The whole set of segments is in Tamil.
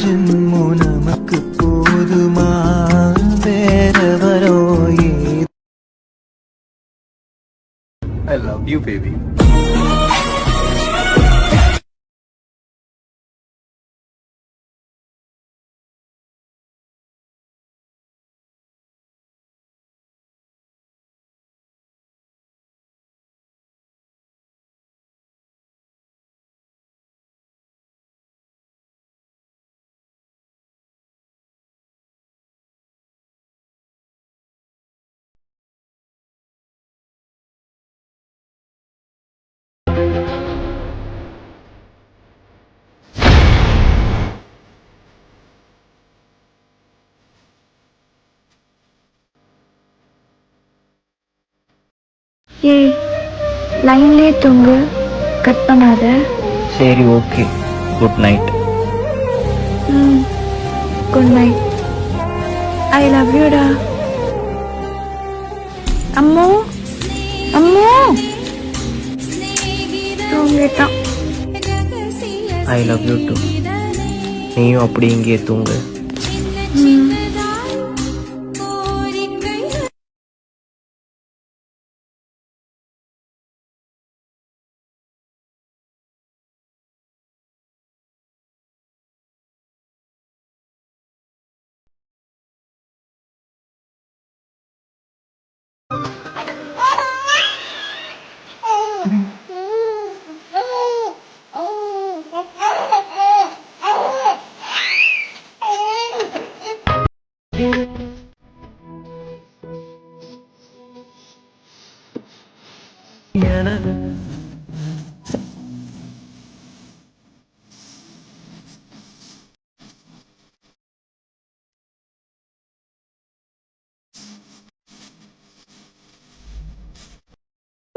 ஜென்மோ நமக்கு போதுமா வேறவரோ ஏ ஐ லவ் யூ பேபி ஏய் லைன்லயே தூங்கு. கட் பண்ணாத. சரி ஓகே குட் நைட் ம் குட் நைட் ஐ லவ் யூடா அம்மு அம்மு. தூங்கிட்டான். ஐ லவ் யூ டூ நீயும் அப்படி இங்கேயே தூங்கு. ம். mm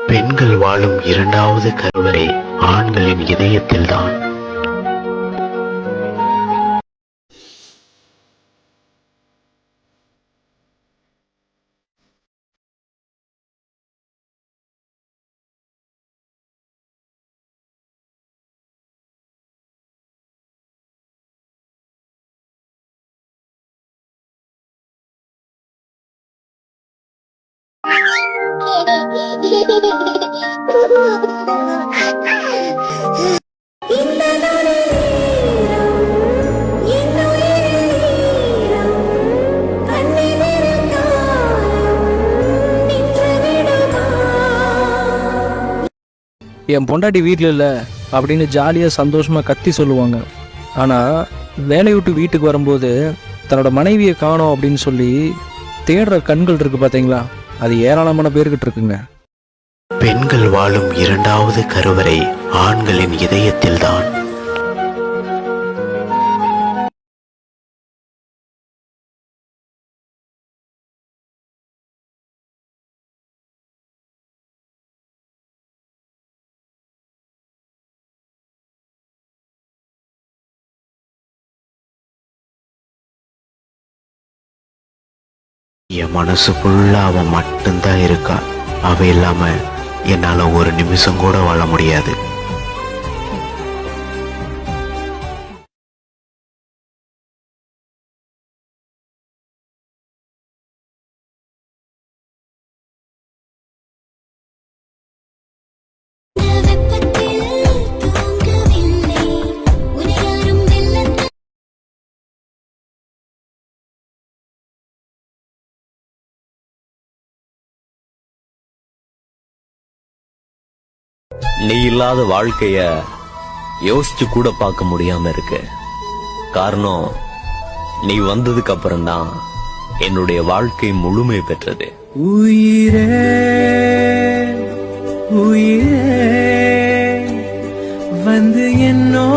பெண்கள் வாழும் இரண்டாவது கருவறை ஆண்களின் இதயத்தில்தான். என் பொண்டாட்டி வீட்டில் இல்லை அப்படின்னு ஜாலியாக சந்தோஷமாக கத்தி சொல்லுவாங்க. ஆனால் வேலையை விட்டு வீட்டுக்கு வரும்போது தன்னோட மனைவியை காணோம் அப்படின்னு சொல்லி தேடுற கண்கள் இருக்கு பார்த்தீங்களா அது ஏராளமான பேர்கிட்ட இருக்குங்க. பெண்கள் வாழும் இரண்டாவது கருவறை ஆண்களின் இதயத்தில்தான். என் மனசுக்குள்ள அவன் மட்டும்தான் இருக்கா அவ இல்லாமல் என்னால் ஒரு நிமிஷம் கூட வாழ முடியாது. நீ இல்லாத வாழ்க்கைய யோசிச்சு கூட பார்க்க முடியாம இருக்கு. காரணம் நீ வந்ததுக்கு அப்புறம்தான் என்னுடைய வாழ்க்கை முழுமை பெற்றது. உயிரே உயிரே வந்து என்னோ